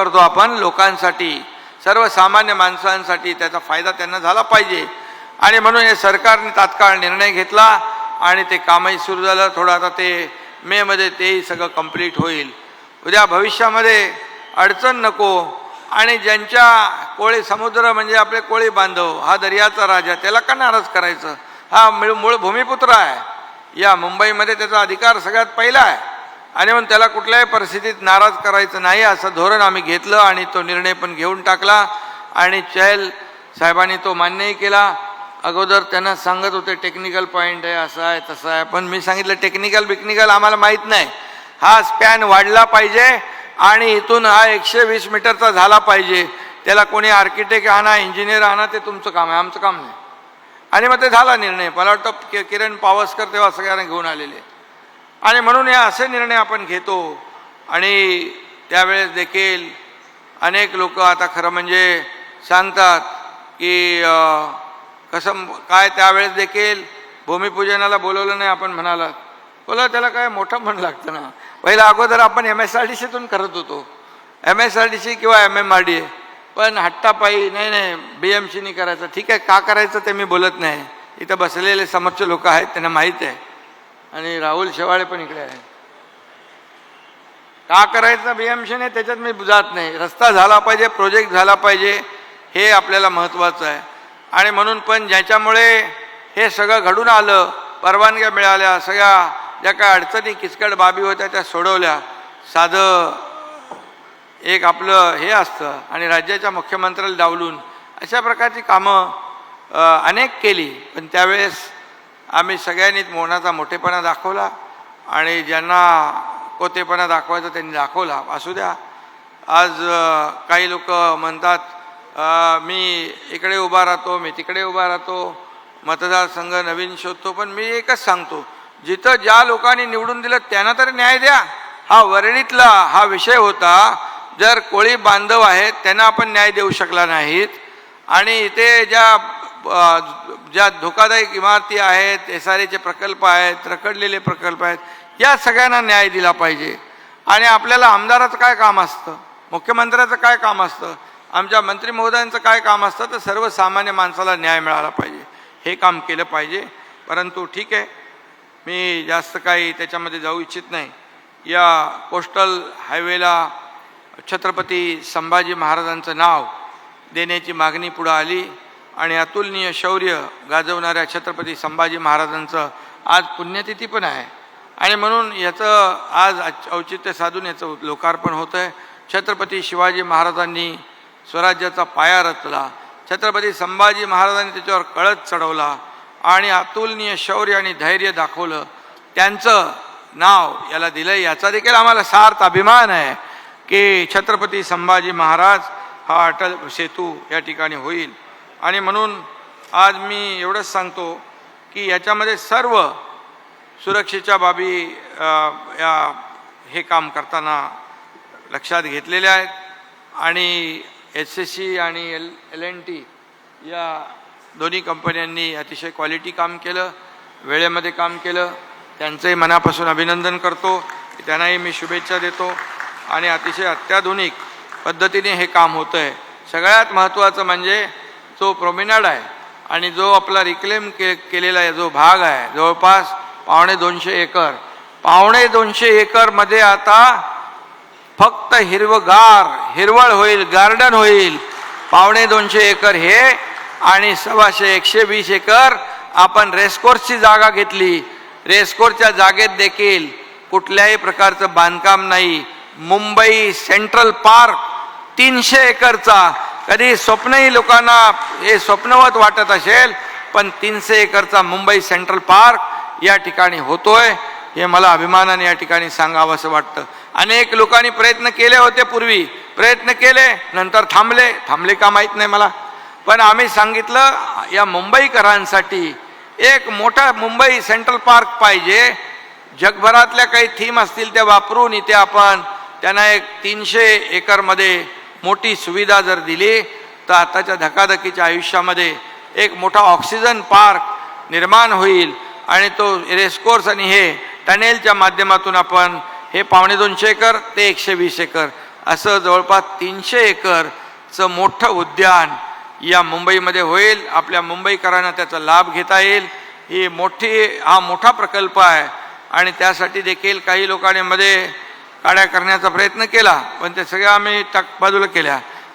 करतो आपण लोकांसाठी सर्वसामान्य माणसांसाठी त्याचा फायदा त्यांना झाला पाहिजे. आणि म्हणून हे सरकारने तात्काळ निर्णय घेतला आणि ते कामही सुरू झालं. थोडं आता ते मेमध्ये तेही सगळं कंप्लीट होईल. उद्या भविष्यामध्ये अडचण नको. आणि ज्यांच्या कोळी समुद्र म्हणजे आपले कोळी बांधव हा दर्याचा राजा त्याला का नाराज करायचं? हा मूळ मूळ भूमिपुत्र आहे. या मुंबईमध्ये त्याचा अधिकार सगळ्यात पहिला आहे. आणि म्हणून त्याला कुठल्याही परिस्थितीत नाराज करायचं नाही असं धोरण आम्ही घेतलं आणि तो निर्णय पण घेऊन टाकला. आणि चहल साहेबांनी तो मान्यही केला. अगोदर त्यांना सांगत होते टेक्निकल पॉईंट आहे असं आहे तसं आहे. पण मी सांगितलं टेक्निकल बिक्निकल आम्हाला माहीत नाही. हा स्पॅन वाढला पाहिजे आणि इथून हा एकशे वीस मीटरचा झाला पाहिजे. त्याला कोणी आर्किटेक्ट आणा इंजिनियर आणा ते तुमचं काम आहे आमचं काम नाही. आणि मग ते झाला निर्णय. मला वाटतं कि किरण पावसकर तेव्हा सगळ्यांना घेऊन आलेले. आणि म्हणून हे असे निर्णय आपण घेतो. आणि त्यावेळेस देखील अनेक लोक आता खरं म्हणजे सांगतात की कसं काय त्यावेळेस देखील भूमिपूजनाला बोलवलं नाही आपण म्हणालात. बोला त्याला काय मोठं म्हण लागतं ना. पहिला अगोदर आपण एम एस आर डी सीतून करत होतो. M S R D C किंवा M M R D A पण हट्टापायी नाही नाही बी एम सीनी करायचं. ठीक आहे का करायचं ते मी बोलत नाही. इथं बसलेले समोरचे लोक आहेत त्यांना माहीत आहे. आणि राहुल शेवाळे पण इकडे आहे. का करायचं? बी त्याच्यात मी जात नाही. रस्ता झाला पाहिजे प्रोजेक्ट झाला पाहिजे हे आपल्याला महत्त्वाचं आहे. आणि म्हणून पण ज्याच्यामुळे हे सगळं घडून आलं परवानग्या मिळाल्या सगळ्या ज्या काय अडचणी किचकट बाबी होत्या त्या सोडवल्या. साधं एक आपलं हे असतं आणि राज्याच्या मुख्यमंत्र्याला डावलून अशा प्रकारची कामं अनेक केली. पण त्यावेळेस आम्ही सगळ्यांनीच मोहनाचा मोठेपणा दाखवला आणि ज्यांना कोतेपणा दाखवायचा त्यांनी दाखवला. असू द्या. आज काही लोक म्हणतात मी इकडे उभा राहतो मी तिकडे उभा राहतो मतदारसंघ नवीन शोधतो पण मी एकच सांगतो जिथं ज्या लोकांनी निवडून दिलं त्यांना तरी न्याय द्या. हा वरळीतला हा विषय होता जर कोळी बांधव आहेत त्यांना आपण न्याय देऊ शकला नाहीत. आणि इथे ज्या ज्या धोकादायक इमारती आहेत एस आर एचे प्रकल्प आहेत रखडलेले प्रकल्प आहेत या सगळ्यांना न्याय दिला पाहिजे. आणि आपल्याला आमदाराचं काय काम असतं? मुख्यमंत्र्याचं काय काम असतं? आमच्या मंत्री महोदयांचं काय काम असतं? तर सर्वसामान्य माणसाला न्याय मिळाला पाहिजे. हे काम केलं पाहिजे. परंतु ठीक आहे. मी जास्त काही त्याच्यामध्ये जाऊ इच्छित नाही. या कोस्टल हायवेला छत्रपती संभाजी महाराजांचं नाव देण्याची मागणी पुढं आली. आणि अतुलनीय शौर्य गाजवणाऱ्या छत्रपती संभाजी महाराजांचं आज पुण्यतिथी पण आहे. आणि म्हणून याचं आज औचित्य साधून याचं लोकार्पण होतं आहे छत्रपती शिवाजी महाराजांनी स्वराज्याचा पाया रचला. छत्रपती संभाजी महाराजांनी त्याच्यावर कळत चढवला आणि अतुलनीय शौर्य आणि धैर्य दाखवलं. त्यांचं नाव याला दिलं याचा देखील आम्हाला सार्थ अभिमान आहे की छत्रपती संभाजी महाराज हा अटल सेतू या ठिकाणी होईल. आणि म्हणून आज मी एवढंच सांगतो की याच्यामध्ये सर्व सुरक्षेच्या बाबी या हे काम करताना लक्षात घेतलेल्या आहेत. आणि एस एस सी आणि एल एल एन टी या दोन्ही कंपन्यांनी अतिशय क्वालिटी काम केलं वेळेमध्ये काम केलं. त्यांचंही मनापासून अभिनंदन करतो. त्यांनाही मी शुभेच्छा देतो. आणि अतिशय अत्याधुनिक पद्धतीने हे काम होतं आहे सगळ्यात महत्त्वाचं म्हणजे तो प्रोमिनाड आहे आणि जो आपला रिक्लेम के केलेला आहे जो भाग आहे जवळपास पावणे दोनशे एकर. पावणे दोनशे एकरमध्ये आता फक्त हिरवगार हिरवळ होईल गार्डन होईल. पावणे दोनशे एकर हे आणि सव्वाशे एकशे वीस एकर आपण रेसकोर्सची जागा घेतली. रेसकोर्सच्या जागेत देखील कुठल्याही प्रकारचं बांधकाम नाही. मुंबई सेंट्रल पार्क तीनशे एकरचा. कधी स्वप्नही लोकांना हे स्वप्नवत वाटत असेल पण तीनशे एकरचा मुंबई सेंट्रल पार्क या ठिकाणी होतोय हे मला अभिमानाने या ठिकाणी सांगावं असं वाटतं. अनेक लोकांनी प्रयत्न केले होते पूर्वी. प्रयत्न केले नंतर थांबले. थांबले का माहीत नाही मला. पण आम्ही सांगितलं या मुंबईकरांसाठी एक मोठा मुंबई सेंट्रल पार्क पाहिजे. जगभरातल्या काही थीम असतील त्या वापरून इथे आपण त्यांना एक तीनशे एकरमध्ये मोठी सुविधा जर दिली तर आताच्या धकाधकीच्या आयुष्यामध्ये एक मोठा ऑक्सिजन पार्क निर्माण होईल आणि तो रेसकोर्स आणि हे टनेलच्या माध्यमातून आपण हे पावणे दोनशे एकर ते एकशे वीस एकर असं जवळपास तीनशे एकरचं मोठं उद्यान या मुंबईमध्ये होईल. आपल्या मुंबईकरांना त्याचा लाभ घेता येईल. ही मोठी हा मोठा प्रकल्प आहे आणि त्यासाठी देखील काही लोकांनी मध्ये काड्या करण्याचा प्रयत्न केला. पण ते सगळ्या आम्ही टाक बाजूला केल्या.